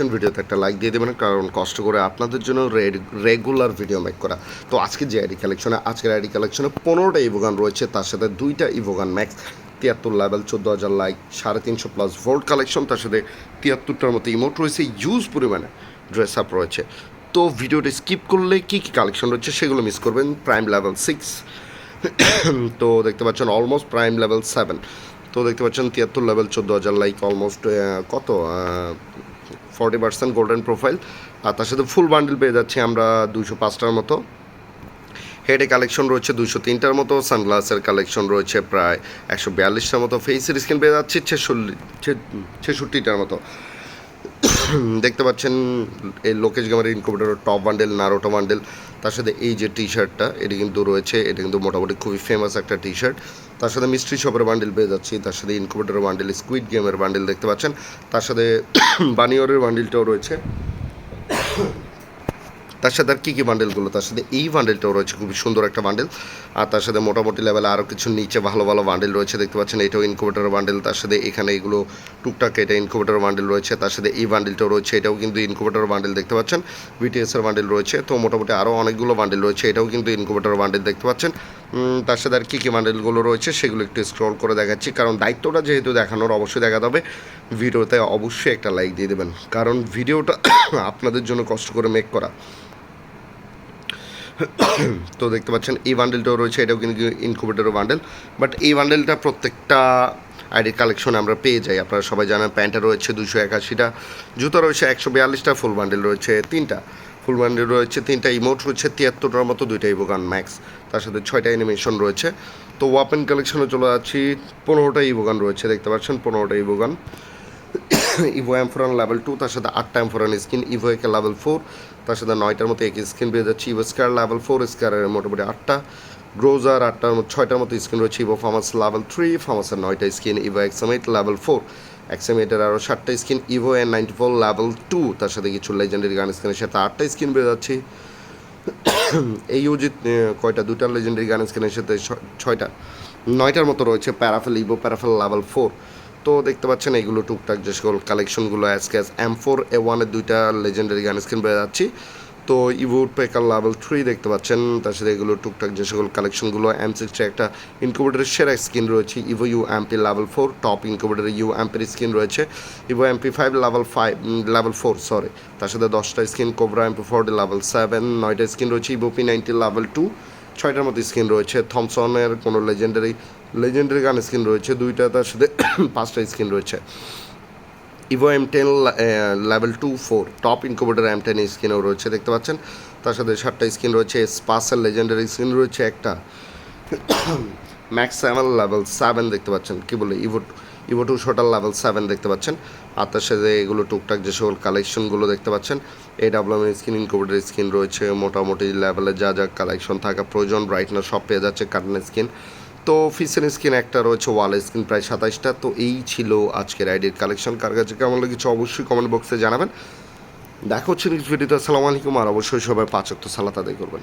দেখছেন ভিডিওতে একটা লাইক দিয়ে দেবেন, কারণ কষ্ট করে আপনাদের জন্য রেগুলার ভিডিও মেক করা। তো আজকে যে আইডি কালেকশনে আজকের আইডি কালেকশনে পনেরোটা ইভোগান রয়েছে, তার সাথে দুইটা ইভোগান ম্যাক্স তিয়াত্তর লেভেল চোদ্দ হাজার লাইক সাড়ে তিনশো প্লাস ভোল্ট কালেকশন তার সাথে তিয়াত্তরটার মতো ইমোট রয়েছে ইউজ পরিমাণে ড্রেস আপ রয়েছে। তো ভিডিওটা স্কিপ করলে কী কী কালেকশন রয়েছে সেগুলো মিস করবেন প্রাইম লেভেল সিক্স তো দেখতে পাচ্ছেন অলমোস্ট প্রাইম লেভেল সেভেন তো দেখতে পাচ্ছেন তিয়াত্তর লেভেল চোদ্দ হাজার লাইক অলমোস্ট কত ফর্টি পার্সেন্ট গোল্ডেন প্রোফাইল আর তার সাথে ফুল বান্ডিল পেয়ে যাচ্ছি আমরা দুশো পাঁচটার মতো। হেডে কালেকশন রয়েছে দুশো তিনটার মতো সানগ্লাসের কালেকশন রয়েছে প্রায় একশো বিয়াল্লিশটার মতো। ফেসের স্ক্রিন পেয়ে যাচ্ছি ছেষট্টি ছেষট্টিটার মতো। দেখতে পাচ্ছেন এই Lokesh gamer incubator top bundle Naruto bundle তার সাথে এই যে টি শার্টটা এটি কিন্তু রয়েছে, এটা কিন্তু মোটামুটি খুবই ফেমাস একটা টি শার্ট তার সাথে মিস্ট্রি শপের বান্ডেল পেয়ে যাচ্ছি। তার সাথে ইনকুবেটারের বান্ডেল স্কুইড গেমের বান্ডেল দেখতে পাচ্ছেন। তার সাথে বানিয়রের বান্ডেলটাও রয়েছে। তার সাথে আর কী কী বান্ডেলগুলো তার সাথে এই বান্ডেলটাও রয়েছে, খুবই সুন্দর একটা বান্ডেল আর তার সাথে মোটামুটি লেভেলে আরও কিছু নিচে ভালো ভালো বান্ডেল রয়েছে, দেখতে পাচ্ছেন। এটাও ইনকুবেটার বান্ডেল তার সাথে এখানে এগুলো টুকটাক এটা ইনকুবেটার বান্ডেল রয়েছে। তার সাথে এই বান্ডেলটাও রয়েছে, এটাও কিন্তু ইনকুবেটার বান্ডেল দেখতে পাচ্ছেন। বিটিএসের বান্ডেল রয়েছে। তো মোটামুটি আরও অনেকগুলো বান্ডেল রয়েছে, এটাও কিন্তু ইনকুবেটার বান্ডেল দেখতে পাচ্ছেন। তার সাথে আর কী কী বান্ডেলগুলো রয়েছে সেগুলো একটু স্ক্রল করে দেখাচ্ছি। কারণ দায়িত্বটা যেহেতু দেখানোর অবশ্যই দেখাতে হবে ভিডিওতে অবশ্যই একটা লাইক দিয়ে দেবেন। কারণ ভিডিওটা আপনাদের জন্য কষ্ট করে মেক করা। তো দেখতে পাচ্ছেন, এই বান্ডেলটাও রয়েছে, এটাও কিন্তু ইনকুবেটারও বান্ডেল বাট এই বান্ডেলটা প্রত্যেকটা আইডির কালেকশনে আমরা পেয়ে যাই। আপনারা সবাই জানেন, প্যান্টটা রয়েছে দুশো একাশিটা, জুতো রয়েছে একশো বিয়াল্লিশটা ফুল বান্ডেল রয়েছে তিনটা। ফুল বান্ডেল রয়েছে, তিনটা ইমোট রয়েছে, তিয়াত্তরটার মতো, দুইটা ইভোগান ম্যাক্স তার সাথে ছয়টা অ্যানিমেশন রয়েছে। তো ওয়াপেন কালেকশনে চলে যাচ্ছি, পনেরোটা ইভোগান রয়েছে, দেখতে পাচ্ছেন, পনেরোটা evo gun evo M four one level two তার সাথে আটটা M four one skin evo AK level four তার সাথে নয়টার মতো এক স্কিন পেয়ে যাচ্ছে। ইভো স্কার লেভেল ফোর স্কারের মোটামুটি আটটা। গ্রোজার আটটার মতো, ছয়টার মতো স্কিন রয়েছে ইভো ফার্মাস লেভেল থ্রি ফার্মাসের নয়টা skin evo X M eight level four এক্সামেটের আরও সাতটা skin evo N ninety four level two তার সাথে কিছু লেজেন্ডারি গান স্কিনের সাথে আটটা স্কিন পেয়ে যাচ্ছি এই ইউজিত কয়টা? দুটা লেজেন্ডারি গান স্কিনের সাথে ছয়টা। নয়টার মতো রয়েছে parafal evo parafal level four তো দেখতে পাচ্ছেন এইগুলো টুকটাক যে সকল কালেকশনগুলো আজকে এম ফোর এ ওয়ানের দুইটা লেজেন্ডারি গান স্ক্রিন পেয়ে যাচ্ছি তো ইভোড পেকার লেভেল থ্রি দেখতে পাচ্ছেন। তার সাথে এগুলো টুকটাক যে সকল কালেকশনগুলো এম সিক্সটি একটা ইনকুবেটারের সেরা স্কিন রয়েছে। Evo U MP level four top ইনকুবেটারের U এমপির স্কিন রয়েছে। Evo MP five level five level four sorry তার সাথে দশটা skin cobra MP four level seven নয়টা স্কিন রয়েছে। Evo P ninety level two ছয়টার মতো স্কিন রয়েছে। থমসনের কোনো লেজেন্ডারি লেজেন্ডারি গান স্কিন রয়েছে। দুইটা তার সাথে পাঁচটা স্কিন রয়েছে। Evo M ten level two four top incubator M ten স্কিনও রয়েছে, দেখতে পাচ্ছেন? তার সাথে সাতটা স্ক্রিন রয়েছে স্পাসের লেজেন্ডারি স্ক্রিন রয়েছে একটা। ম্যাক্স সেভেন লেভেল সেভেন দেখতে পাচ্ছেন? কী বলে? ইভো ইভো টু শোটার লেভেল সেভেন দেখতে পাচ্ছেন? আর তার সাথে এগুলো টুকটাক যে সকল কালেকশনগুলো দেখতে পাচ্ছেন এই ডাবলাম স্কিন ইনকুবেটার স্ক্রিন রয়েছে। মোটামুটি লেভেলে যা যা কালেকশন থাকা প্রয়োজন ব্রাইটনার সব পেয়ে যাচ্ছে কার্টন স্কিন তো ফিসের স্কিন একটা রয়েছে ওয়াল স্ক্রিন প্রায় সাতাইশটা। তো এই ছিল আজকের আইডির কালেকশন কার কাছে কেমন লেগেছে অবশ্যই কমেন্ট বক্সে জানাবেন। দেখা হচ্ছে নেক্সট ভিডিওতে আসসালামু আলাইকুম। আর অবশ্যই সবাই পাঁচক তো সালাত আদায় করবেন।